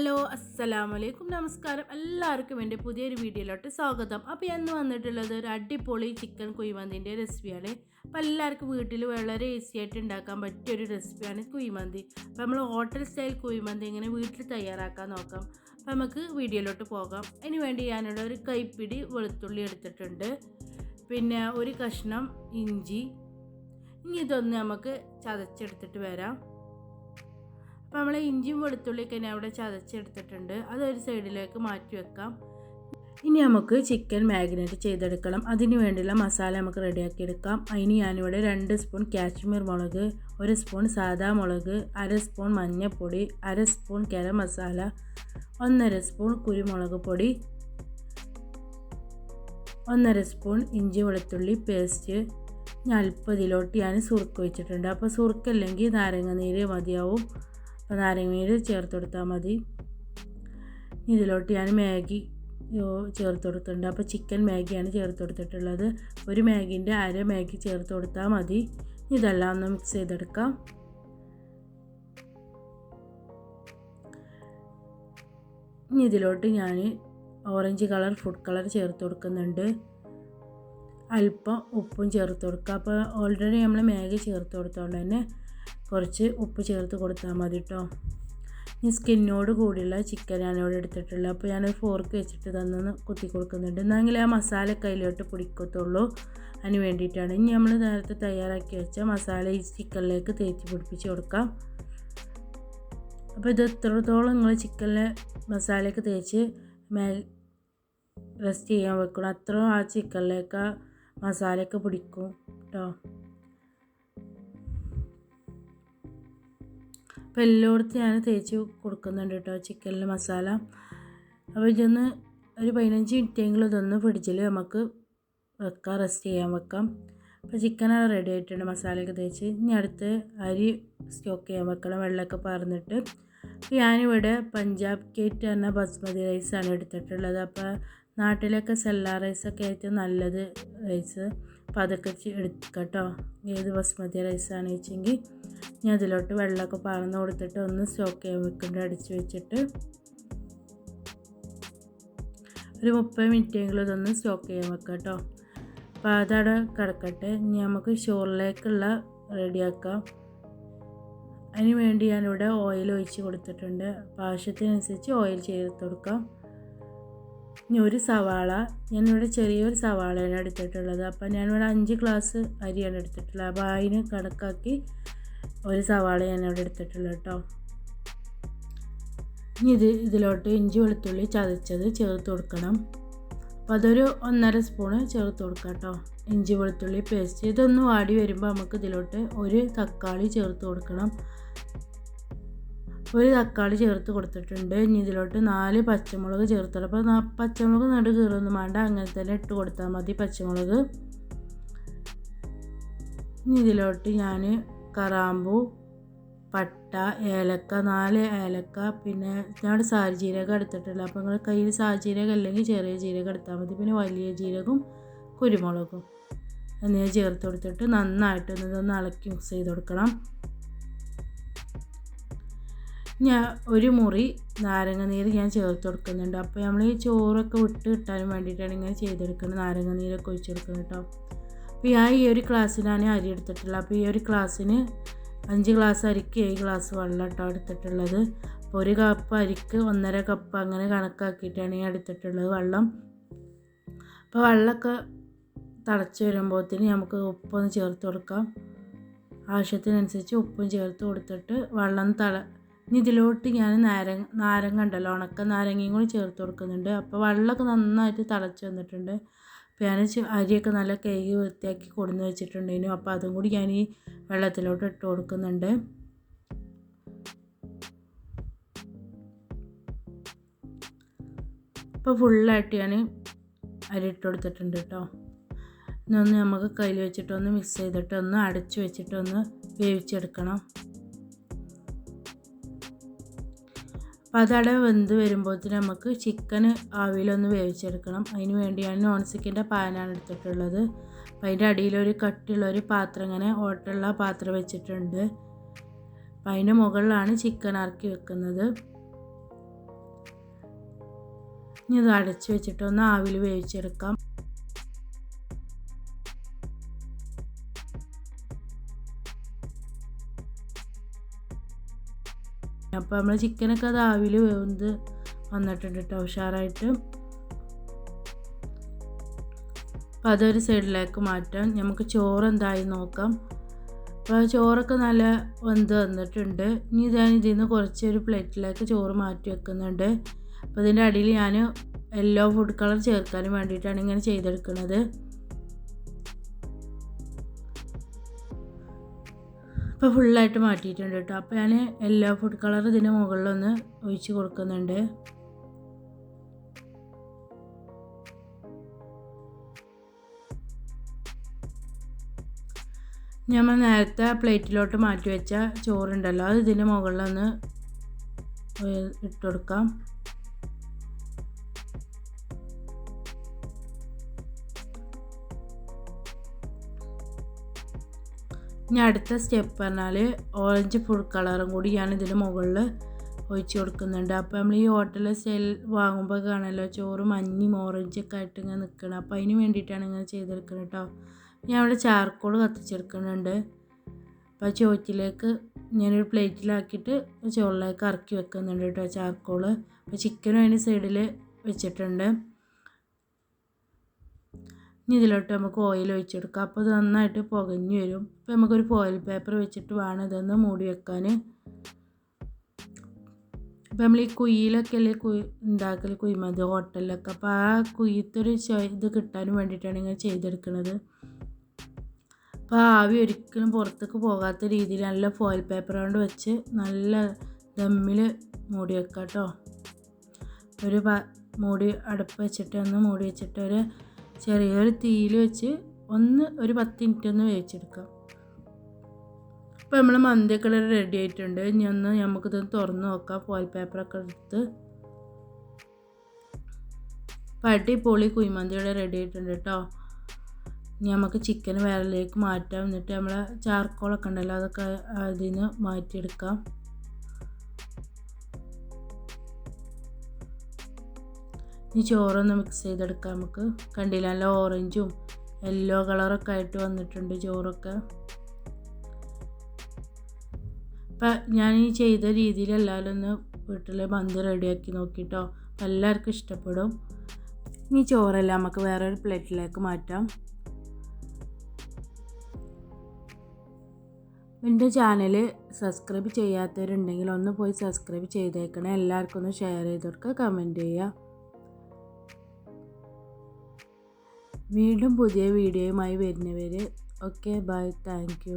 Hello അസ്സലാമു അലൈക്കും നമസ്കാരം. എല്ലാവർക്കും എന്റെ പുതിയൊരു വീഡിയോയിലോട്ട് സ്വാഗതം. അപ്പോൾ ഇന്ന് വന്നിട്ടുള്ളത് ഒരു അടിപൊളി ചിക്കൻ കുഴിമന്തിന്റെ റെസിപ്പിയാണ് അപ്പോൾ എല്ലാവർക്കും വീട്ടിൽ വളരെ ഈസി ആയിട്ട് ഉണ്ടാക്കാൻ പറ്റിയ ഒരു റെസിപ്പിയാണ് കുഴിമന്തി. അപ്പോൾ നമ്മൾ ഹോട്ടൽ സ്റ്റൈൽ കുഴിമന്തി ഇങ്ങനെ വീട്ടിൽ തയ്യാറാക്കാൻ നോക്കാം. അപ്പോൾ നമുക്ക് വീഡിയോയിലോട്ട് പോകാം. അതിന് വേണ്ടി ഞാനിവിടെ ഒരു കൈപ്പിടി വെളുത്തുള്ളി എടുത്തിട്ടുണ്ട്. പിന്നെ ഒരു കഷ്ണം ഇഞ്ചി. ഇനി ഇതൊന്ന് നമുക്ക് ചതച്ചെടുത്തിട്ട് വരാം. അപ്പോൾ നമ്മൾ ഇഞ്ചിയും വെളുത്തുള്ളിയൊക്കെ ഞാൻ അവിടെ ചതച്ചെടുത്തിട്ടുണ്ട്. അതൊരു സൈഡിലേക്ക് മാറ്റി വെക്കാം. ഇനി നമുക്ക് ചിക്കൻ മാഗ്നേറ്റ് ചെയ്തെടുക്കണം. അതിന് വേണ്ടിയുള്ള മസാല നമുക്ക് റെഡിയാക്കി എടുക്കാം. അതിന് ഞാനിവിടെ രണ്ട് സ്പൂൺ കാശ്മീർ മുളക് ഒരു സ്പൂൺ സാദാ മുളക് അര സ്പൂൺ മഞ്ഞൾപ്പൊടി അര സ്പൂൺ ഗരം മസാല ഒന്നര സ്പൂൺ കുരുമുളക് പൊടി ഒന്നര സ്പൂൺ ഇഞ്ചി വെളുത്തുള്ളി പേസ്റ്റ്. ഞാൻ അല്പതിലോട്ട് ഞാൻ സുറുക്ക് വെച്ചിട്ടുണ്ട്. അപ്പോൾ സുറുക്കല്ലെങ്കിൽ നാരങ്ങ നീര് മതിയാവും. അപ്പോൾ നാരങ്ങ നീര് ചേർത്ത് കൊടുത്താൽ മതി. ഇതിലോട്ട് ഞാൻ മാഗി ചേർത്ത് കൊടുത്തിട്ടുണ്ട്. അപ്പോൾ ചിക്കൻ മാഗിയാണ് ചേർത്ത് കൊടുത്തിട്ടുള്ളത്. ഒരു മാഗിന്റെ അര മാഗി ചേർത്ത് കൊടുത്താൽ മതി. ഇതെല്ലാം ഒന്ന് മിക്സ് ചെയ്തെടുക്കാം. ഇനി ഇതിലോട്ട് ഞാൻ ഓറഞ്ച് കളർ ഫുഡ് കളർ ചേർത്ത് കൊടുക്കുന്നുണ്ട്. അല്പം ഉപ്പും ചേർത്ത് കൊടുക്കുക അപ്പോൾ ഓൾറെഡി നമ്മൾ മാഗി ചേർത്ത് കൊടുത്തോണ്ട് തന്നെ കുറച്ച് ഉപ്പ് ചേർത്ത് കൊടുത്താൽ മതി കേട്ടോ ഈ സ്കിന്നോട് കൂടിയുള്ള ചിക്കനാണ് ഇവിടെ എടുത്തിട്ടുള്ളത്. അപ്പോൾ ഞാൻ ഫോർക്ക് വെച്ചിട്ട് തന്നൊന്ന് കുത്തി കൊടുക്കുന്നുണ്ട്. എന്നെങ്കിൽ ആ മസാല കയ്യിലോട്ട് പിടിക്കത്തുള്ളൂ. അതിന് വേണ്ടിയിട്ടാണ്. ഇനി നമ്മൾ നേരത്തെ തയ്യാറാക്കി വെച്ച മസാല ഈ ചിക്കനിലേക്ക് തേച്ച് പിടിപ്പിച്ച് കൊടുക്കാം. അപ്പോൾ ഇത് എത്രത്തോളം നിങ്ങൾ ചിക്കനിലെ മസാലയൊക്കെ തേച്ച് മേ റെസ്റ്റ് ചെയ്യാൻ വെക്കണം അത്രയും ആ ചിക്കനിലേക്ക് മസാലയൊക്കെ പിടിക്കും കേട്ടോ അപ്പോൾ എല്ലായിടത്തും ഞാൻ തേച്ച് കൊടുക്കുന്നുണ്ട് കേട്ടോ ചിക്കനിൽ മസാല. അപ്പോൾ ഇതൊന്ന് ഒരു പതിനഞ്ച് മിനിറ്റെങ്കിലും ഇതൊന്ന് ഫ്രിഡ്ജിൽ നമുക്ക് വെക്കാം റെസ്റ്റ് ചെയ്യാൻ വെക്കാം. അപ്പോൾ ചിക്കനാണ് റെഡി ആയിട്ടുണ്ട് മസാലയൊക്കെ തേച്ച്. ഇനി അടുത്ത് അരി സ്റ്റോക്ക് ചെയ്യാൻ വെക്കണം വെള്ളമൊക്കെ പറന്നിട്ട് ഞാനിവിടെ പഞ്ചാബ് കേറ്റ് എന്ന ബസ്മതി റൈസാണ് എടുത്തിട്ടുള്ളത്. അപ്പോൾ നാട്ടിലൊക്കെ സെല്ലാ റൈസൊക്കെ ഏറ്റവും നല്ലത് റൈസ് അപ്പോൾ അതൊക്കെ എടുക്കുക കേട്ടോ ഏത് ബസ്മതി റൈസാണ് വെച്ചെങ്കിൽ ഞാൻ അതിലോട്ട് വെള്ളമൊക്കെ പറന്ന് കൊടുത്തിട്ട് ഒന്ന് സ്റ്റോക്ക് ചെയ്യാൻ വെക്കുന്നുണ്ട് അടിച്ച് വെച്ചിട്ട് ഒരു മുപ്പത് മിനിറ്റെങ്കിലും ഇതൊന്ന് സ്റ്റോക്ക് ചെയ്യാൻ വെക്കാം കേട്ടോ അപ്പോൾ അതവിടെ കിടക്കട്ടെ. ഇനി നമുക്ക് ഷോറിലേക്കുള്ള റെഡിയാക്കാം. അതിന് വേണ്ടി ഞാനിവിടെ ഓയിൽ ഒഴിച്ച് കൊടുത്തിട്ടുണ്ട്. അപ്പോൾ ആവശ്യത്തിനനുസരിച്ച് ഓയിൽ ചേർത്ത് കൊടുക്കാം. ഇനി ഒരു സവാള ഞാനിവിടെ ചെറിയൊരു സവാളയാണ് എടുത്തിട്ടുള്ളത്. അപ്പോൾ ഞാനിവിടെ അഞ്ച് ഗ്ലാസ് അരിയാണ് എടുത്തിട്ടുള്ളത്. അപ്പോൾ അതിന് കണക്കാക്കി ഒരു സവാള ഞാനിവിടെ എടുത്തിട്ടുള്ളത് കേട്ടോ. ഇനി ഇത് ഇതിലോട്ട് ഇഞ്ചി വെളുത്തുള്ളി ചതച്ചത് ചേർത്ത് കൊടുക്കണം. അപ്പോൾ അതൊരു ഒന്നര സ്പൂണ് ചേർത്ത് കൊടുക്കാം കേട്ടോ. ഇഞ്ചി വെളുത്തുള്ളി പേസ്റ്റ് ഇതൊന്ന് വാടി വരുമ്പോൾ നമുക്ക് ഇതിലോട്ട് ഒരു തക്കാളി ചേർത്ത് കൊടുക്കണം. ഒരു തക്കാളി ചേർത്ത് കൊടുത്തിട്ടുണ്ട്. ഇനി ഇതിലോട്ട് നാല് പച്ചമുളക് ചേർത്തിട്ട് അപ്പോൾ പച്ചമുളക് നടു കീറൊന്നും വേണ്ട. അങ്ങനെ തന്നെ ഇട്ട് കൊടുത്താൽ മതി പച്ചമുളക്. ഇനി ഇതിലോട്ട് ഞാൻ കറാമ്പു പട്ട ഏലക്ക നാല് ഏലക്ക പിന്നെ ഞാൻ സാരി ജീരകം എടുത്തിട്ടില്ല. അപ്പോൾ നിങ്ങൾ കയ്യിൽ സാരി ജീരകം അല്ലെങ്കിൽ ചെറിയ ജീരകം എടുത്താൽ മതി. പിന്നെ വലിയ ജീരകവും കുരുമുളകും. എന്നിവ ചേർത്ത് കൊടുത്തിട്ട് നന്നായിട്ട് ഇതൊന്ന് ഇളക്കി മിക്സ് ചെയ്ത് കൊടുക്കണം. ഞാൻ ഒരു മുറി നാരങ്ങ നീര് ഞാൻ ചേർത്ത് കൊടുക്കുന്നുണ്ട്. അപ്പോൾ നമ്മൾ ഈ ചോറൊക്കെ വിട്ട് കിട്ടാനും വേണ്ടിയിട്ടാണ് ഇങ്ങനെ ചെയ്തെടുക്കുന്നത്. നാരങ്ങ നീരൊക്കെ ഒഴിച്ച് കൊടുക്കുന്നത് കേട്ടോ അപ്പോൾ ഞാൻ ഈ ഒരു ക്ലാസ്സിലാണ് അരി എടുത്തിട്ടുള്ളത്. അപ്പോൾ ഈ ഒരു ക്ലാസ്സിന് അഞ്ച് ഗ്ലാസ് അരിക്ക് ഏഴ് ഗ്ലാസ് വെള്ളം കേട്ടോ എടുത്തിട്ടുള്ളത്. അപ്പോൾ ഒരു കപ്പ് അരിക്ക് ഒന്നര കപ്പ് അങ്ങനെ കണക്കാക്കിയിട്ടാണ് ഞാൻ എടുത്തിട്ടുള്ളത് വെള്ളം. അപ്പോൾ വെള്ളമൊക്കെ തിളച്ച് വരുമ്പോഴത്തേന് നമുക്ക് ഉപ്പൊന്ന് ചേർത്ത് കൊടുക്കാം. ആവശ്യത്തിനനുസരിച്ച് ഉപ്പും ചേർത്ത് കൊടുത്തിട്ട് വെള്ളം തള ഇനി ഇതിലോട്ട് ഞാൻ നാരങ്ങ നാരങ്ങ ഉണ്ടല്ലോ ഉണക്ക നാരങ്ങയും കൂടി ചേർത്ത് കൊടുക്കുന്നുണ്ട്. അപ്പോൾ വെള്ളമൊക്കെ നന്നായിട്ട് തിളച്ച് വന്നിട്ടുണ്ട്. അപ്പോൾ ഞാൻ അരിയൊക്കെ നല്ല കഴുകി വൃത്തിയാക്കി കൊടുന്ന് വെച്ചിട്ടുണ്ടായിരുന്നു അപ്പോൾ അതും കൂടി ഞാൻ ഈ വെള്ളത്തിലോട്ട് ഇട്ട് കൊടുക്കുന്നുണ്ട്. ഇപ്പോൾ ഫുള്ളായിട്ട് ഞാൻ അരി ഇട്ട് കൊടുത്തിട്ടുണ്ട് കേട്ടോ. ഇന്നൊന്ന് നമുക്ക് കയ്യിൽ വെച്ചിട്ടൊന്ന് മിക്സ് ചെയ്തിട്ടൊന്ന് അടച്ചു വെച്ചിട്ടൊന്ന് വേവിച്ചെടുക്കണം. അപ്പോൾ അതവിടെ വെന്ത് വരുമ്പോഴത്തേന് നമുക്ക് ചിക്കൻ ആവിയിലൊന്ന് വേവിച്ചെടുക്കണം. അതിന് വേണ്ടി ഞാൻ നോൺ സ്റ്റിക്കിന്റെ പാനാണ് എടുത്തിട്ടുള്ളത്. അപ്പോൾ അതിന്റെ അടിയിലൊരു കട്ടിയുള്ള ഒരു പാത്രം ഇങ്ങനെ ഓട്ടുള്ള പാത്രം വെച്ചിട്ടുണ്ട്. അപ്പോൾ അതിന്റെ മുകളിലാണ് ചിക്കൻ ഇറക്കി വെക്കുന്നത്. ഇനി ഇത് അടച്ച് വെച്ചിട്ടൊന്ന് ആവിൽ വേവിച്ചെടുക്കാം. അപ്പോൾ നമ്മൾ ചിക്കനൊക്കെ അത് ആവിൽ വേവുന്നത് വന്നിട്ടുണ്ട് കേട്ടോ ഉഷാറായിട്ട്. അപ്പോൾ അതൊരു സൈഡിലേക്ക് മാറ്റാം. നമുക്ക് ചോറ് എന്തായി നോക്കാം. അപ്പോൾ ചോറൊക്കെ നല്ല വെന്ത് വന്നിട്ടുണ്ട്. ഇനി ഞാൻ ഇതിൽ നിന്ന് കുറച്ചൊരു പ്ലേറ്റിലേക്ക് ചോറ് മാറ്റി വെക്കുന്നുണ്ട്. അപ്പോൾ ഇതിന്റെ അടിയിൽ ഞാൻ യെല്ലോ ഫുഡ് കളർ ചേർക്കാനും വേണ്ടിയിട്ടാണ് ഇങ്ങനെ ചെയ്തെടുക്കുന്നത്. ഇപ്പോൾ ഫുള്ളായിട്ട് മാറ്റിയിട്ടുണ്ട് കേട്ടോ. അപ്പോൾ ഞാൻ എല്ലാ ഫുഡ് കളർ ഇതിന്റെ മുകളിലൊന്ന് ഒഴിച്ച് കൊടുക്കുന്നുണ്ട്. നമ്മൾ നേരത്തെ പ്ലേറ്റിലോട്ട് മാറ്റി വെച്ച ചോറുണ്ടല്ലോ. അത് ഇതിന്റെ മുകളിലൊന്ന് ഇട്ട് കൊടുക്കാം. ഇനി അടുത്ത സ്റ്റെപ്പ് പറഞ്ഞാൽ ഓറഞ്ച് ഫുൾ കളറും കൂടി ഞാൻ ഇതിന് മുകളിൽ ഒഴിച്ച് കൊടുക്കുന്നുണ്ട്. അപ്പോൾ നമ്മൾ ഈ ഹോട്ടൽ സ്റ്റൈൽ വാങ്ങുമ്പോൾ കാണല്ലോ ചോറ് മഞ്ഞയും ഓറഞ്ചൊക്കെ ആയിട്ട് ഇങ്ങനെ നിൽക്കണം അപ്പോൾ അതിന് വേണ്ടിയിട്ടാണ് ഇങ്ങനെ ചെയ്തെടുക്കുന്നത് കേട്ടോ ഞാൻ അവിടെ ചാർക്കോൾ കത്തിച്ചെടുക്കുന്നുണ്ട്. അപ്പോൾ ചോറ്റിലേക്ക് ഞാനൊരു പ്ലേറ്റിലാക്കിയിട്ട് ചോറിലേക്ക് ഇറക്കി വെക്കുന്നുണ്ട് കേട്ടോ ചാർക്കോൾ അപ്പോൾ ചിക്കനും അതിന്റെ സൈഡിൽ വെച്ചിട്ടുണ്ട്. ഇനി ഇതിലോട്ട് നമുക്ക് ഓയിൽ ഒഴിച്ചെടുക്കാം. അപ്പോൾ ഇത് നന്നായിട്ട് പുകഞ്ഞു വരും. അപ്പോൾ നമുക്കൊരു ഫോയിൽ പേപ്പർ വെച്ചിട്ട് വേണം ഇതൊന്ന് മൂടി വെക്കാൻ. അപ്പോൾ നമ്മൾ ഈ കുയിലൊക്കെ അല്ലേ കുയി ഉണ്ടാക്കൽ കുയിമതി ഹോട്ടലിലൊക്കെ. അപ്പോൾ ആ കുയ്യത്തൊരു ഇത് കിട്ടാനും വേണ്ടിയിട്ടാണ് ഇങ്ങനെ ചെയ്തെടുക്കുന്നത് അപ്പോൾ ആവി ഒരിക്കലും പുറത്തേക്ക് പോകാത്ത രീതിയിൽ നല്ല ഫോയിൽ പേപ്പർ കൊണ്ട് വെച്ച് നല്ല ദമ്മിൽ മൂടി വെക്കാം കേട്ടോ ഒരു മൂടി അടുപ്പ് വെച്ചിട്ട് ഒന്ന് മൂടി വെച്ചിട്ട് ഒരു ചെറിയൊരു തീയിൽ വെച്ച് ഒന്ന് ഒരു പത്ത് മിനിറ്റ് ഒന്ന് വേവിച്ചെടുക്കാം. അപ്പോൾ നമ്മൾ മന്തിയൊക്കെ റെഡി ആയിട്ടുണ്ട്. ഇനി ഒന്ന് നമുക്കിത് തുറന്ന് നോക്കാം. ഫോയിൽ പേപ്പറൊക്കെ എടുത്ത്. പട്ടി പൊളി കുഴിമന്തിയുടെ റെഡി ആയിട്ടുണ്ട് കേട്ടോ. ഇനി നമുക്ക് ചിക്കൻ വേറെലേക്ക് മാറ്റാം. എന്നിട്ട് നമ്മളെ ചാർക്കോളൊക്കെ ഉണ്ടല്ലോ അതൊക്കെ അതിൽ നിന്ന് മാറ്റിയെടുക്കാം. ഇനി ചോറൊന്ന് മിക്സ് ചെയ്തെടുക്കാം നമുക്ക്. കണ്ടില്ല? നല്ല ഓറഞ്ചും യെല്ലോ കളറൊക്കെ ആയിട്ട് വന്നിട്ടുണ്ട് ചോറൊക്കെ. അപ്പം ഞാൻ ഈ ചെയ്ത രീതിയിൽ എല്ലാവരും ഒന്ന് വീട്ടിൽ മന്തി റെഡിയാക്കി നോക്കിയിട്ടോ എല്ലാവർക്കും ഇഷ്ടപ്പെടും. ഇനി ചോറെല്ലാം നമുക്ക് വേറെ ഒരു പ്ലേറ്റിലേക്ക് മാറ്റാം. എന്റെ ചാനൽ സബ്സ്ക്രൈബ് ചെയ്യാത്തവരുണ്ടെങ്കിൽ ഒന്ന് പോയി സബ്സ്ക്രൈബ് ചെയ്തേക്കണേ. എല്ലാവർക്കും ഒന്ന് ഷെയർ ചെയ്ത് കൊടുക്കുക. കമന്റ് ചെയ്യുക. വീണ്ടും പുതിയ വീഡിയോയുമായി വരുന്നവരെ. Okay bye thank